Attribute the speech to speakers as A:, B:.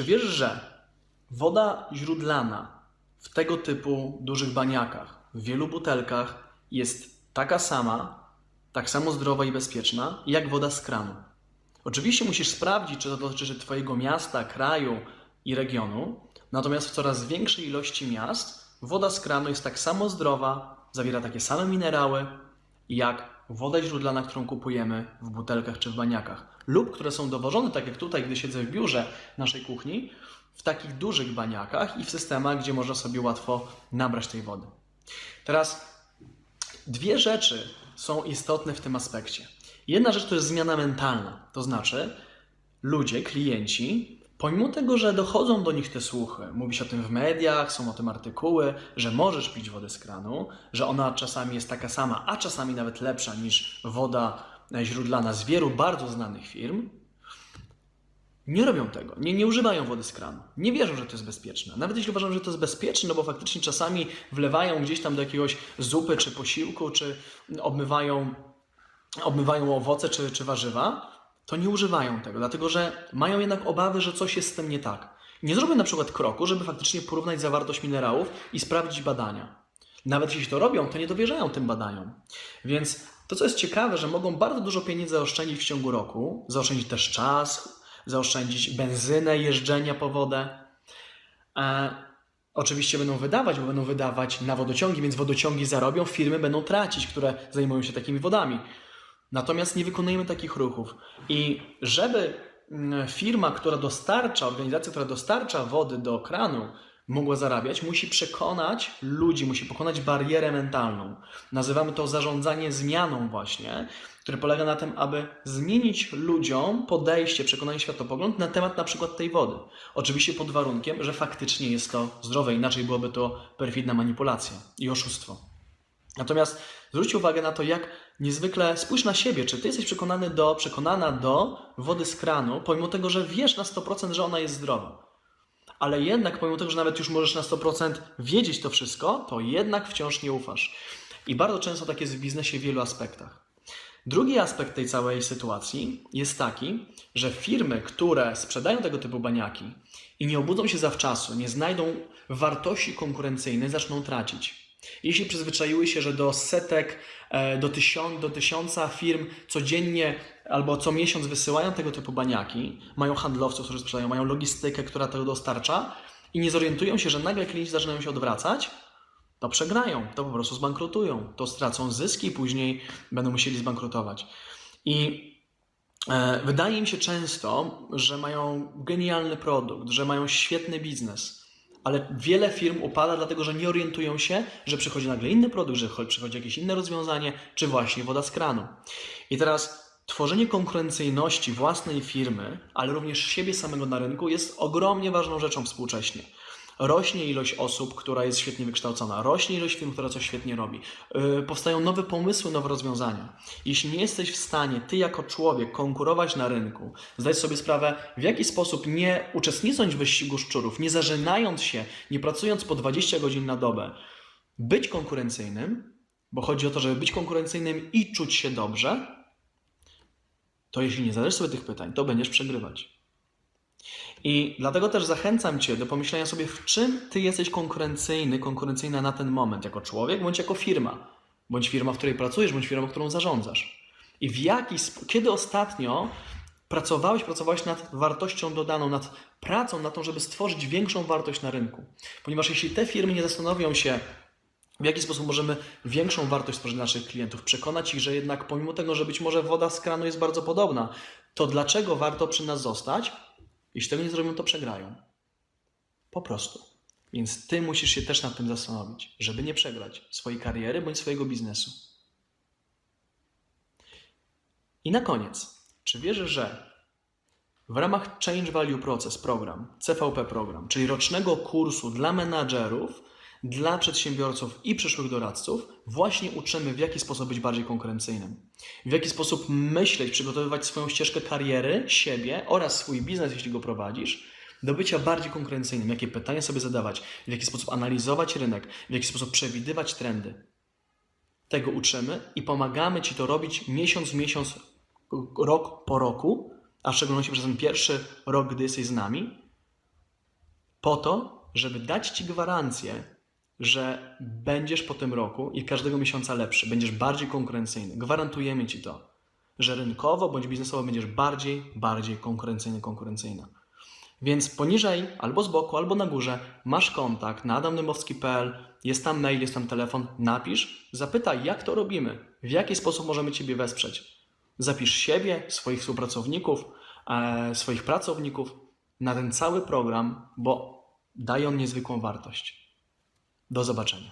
A: Czy wiesz, że woda źródlana w tego typu dużych baniakach, w wielu butelkach jest taka sama, tak samo zdrowa i bezpieczna, jak woda z kranu? Oczywiście musisz sprawdzić, czy to dotyczy Twojego miasta, kraju i regionu, natomiast w coraz większej ilości miast woda z kranu jest tak samo zdrowa, zawiera takie same minerały, jak woda źródlana, którą kupujemy w butelkach czy w baniakach, lub które są dowożone, tak jak tutaj, gdy siedzę w biurze naszej kuchni, w takich dużych baniakach i w systemach, gdzie można sobie łatwo nabrać tej wody. Teraz dwie rzeczy są istotne w tym aspekcie. Jedna rzecz to jest zmiana mentalna, to znaczy ludzie, klienci, pomimo tego, że dochodzą do nich te słuchy, mówi się o tym w mediach, są o tym artykuły, że możesz pić wodę z kranu, że ona czasami jest taka sama, a czasami nawet lepsza niż woda źródlana z wielu bardzo znanych firm, nie robią tego, nie, nie używają wody z kranu, nie wierzą, że to jest bezpieczne. Nawet jeśli uważam, że to jest bezpieczne, no bo faktycznie czasami wlewają gdzieś tam do jakiegoś zupy czy posiłku, czy obmywają, obmywają owoce czy, czy warzywa, to nie używają tego, dlatego że mają jednak obawy, że coś jest z tym nie tak. Nie zrobią na przykład kroku, żeby faktycznie porównać zawartość minerałów i sprawdzić badania. Nawet jeśli to robią, to nie dowierzają tym badaniom. Więc to, co jest ciekawe, że mogą bardzo dużo pieniędzy zaoszczędzić w ciągu roku, zaoszczędzić też czas, zaoszczędzić benzynę, jeżdżenia po wodę. E, oczywiście będą wydawać, bo będą wydawać na wodociągi, więc wodociągi zarobią, firmy będą tracić, które zajmują się takimi wodami. Natomiast nie wykonujemy takich ruchów. I żeby mm, firma, która dostarcza, organizacja, która dostarcza wody do kranu, mogła zarabiać, musi przekonać ludzi, musi pokonać barierę mentalną. Nazywamy to zarządzanie zmianą właśnie, które polega na tym, aby zmienić ludziom podejście, przekonanie, światopogląd na temat na przykład tej wody. Oczywiście pod warunkiem, że faktycznie jest to zdrowe, inaczej byłoby to perfidna manipulacja i oszustwo. Natomiast zwróćcie uwagę na to, jak niezwykle spójrz na siebie, czy ty jesteś przekonany do, przekonana do wody z kranu, pomimo tego, że wiesz na 100%, że ona jest zdrowa. Ale jednak, pomimo tego, że nawet już możesz na 100% wiedzieć to wszystko, to jednak wciąż nie ufasz. I bardzo często tak jest w biznesie w wielu aspektach. Drugi aspekt tej całej sytuacji jest taki, że firmy, które sprzedają tego typu baniaki i nie obudzą się zawczasu, nie znajdą wartości konkurencyjnej, zaczną tracić. Jeśli przyzwyczaiły się, że do setek, e, do, tysiąc, do tysiąca firm codziennie albo co miesiąc wysyłają tego typu baniaki, mają handlowców, którzy sprzedają, mają logistykę, która tego dostarcza i nie zorientują się, że nagle klienci zaczynają się odwracać, to przegrają, to po prostu zbankrutują, to stracą zyski i później będą musieli zbankrutować. I e, wydaje im się często, że mają genialny produkt, że mają świetny biznes, ale wiele firm upada, dlatego że nie orientują się, że przychodzi nagle inny produkt, że przychodzi jakieś inne rozwiązanie, czy właśnie woda z kranu. I teraz tworzenie konkurencyjności własnej firmy, ale również siebie samego na rynku jest ogromnie ważną rzeczą współcześnie. Rośnie ilość osób, która jest świetnie wykształcona, rośnie ilość firm, która coś świetnie robi. Yy, powstają nowe pomysły, nowe rozwiązania. Jeśli nie jesteś w stanie, ty jako człowiek, konkurować na rynku, zdać sobie sprawę, w jaki sposób nie uczestnicząc w wyścigu szczurów, nie zażynając się, nie pracując po 20 godzin na dobę, być konkurencyjnym, bo chodzi o to, żeby być konkurencyjnym i czuć się dobrze, to jeśli nie zadajesz sobie tych pytań, to będziesz przegrywać. I dlatego też zachęcam Cię do pomyślenia sobie, w czym Ty jesteś konkurencyjny, konkurencyjna na ten moment, jako człowiek bądź jako firma, bądź firma, w której pracujesz, bądź firma, którą zarządzasz. I w jaki kiedy ostatnio pracowałeś, pracowałeś nad wartością dodaną, nad pracą, nad tą, żeby stworzyć większą wartość na rynku. Ponieważ jeśli te firmy nie zastanowią się, w jaki sposób możemy większą wartość stworzyć dla naszych klientów, przekonać ich, że jednak pomimo tego, że być może woda z kranu jest bardzo podobna, to dlaczego warto przy nas zostać? Jeśli tego nie zrobią, to przegrają. Po prostu. Więc ty musisz się też nad tym zastanowić, żeby nie przegrać swojej kariery bądź swojego biznesu. I na koniec, czy wierzysz, że w ramach Change Value Process program, CVP program, czyli rocznego kursu dla menadżerów, dla przedsiębiorców i przyszłych doradców, właśnie uczymy, w jaki sposób być bardziej konkurencyjnym. W jaki sposób myśleć, przygotowywać swoją ścieżkę kariery, siebie oraz swój biznes, jeśli go prowadzisz, do bycia bardziej konkurencyjnym. Jakie pytania sobie zadawać, w jaki sposób analizować rynek, w jaki sposób przewidywać trendy. Tego uczymy i pomagamy Ci to robić miesiąc w miesiąc, rok po roku, a w szczególności przez ten pierwszy rok, gdy jesteś z nami, po to, żeby dać Ci gwarancję, że będziesz po tym roku i każdego miesiąca lepszy, będziesz bardziej konkurencyjny. Gwarantujemy Ci to, że rynkowo bądź biznesowo będziesz bardziej, bardziej konkurencyjny, konkurencyjna. Więc poniżej, albo z boku, albo na górze masz kontakt na adamdymowski.pl, jest tam mail, jest tam telefon, napisz, zapytaj jak to robimy, w jaki sposób możemy Ciebie wesprzeć. Zapisz siebie, swoich współpracowników, e, swoich pracowników na ten cały program, bo daje on niezwykłą wartość. Do zobaczenia.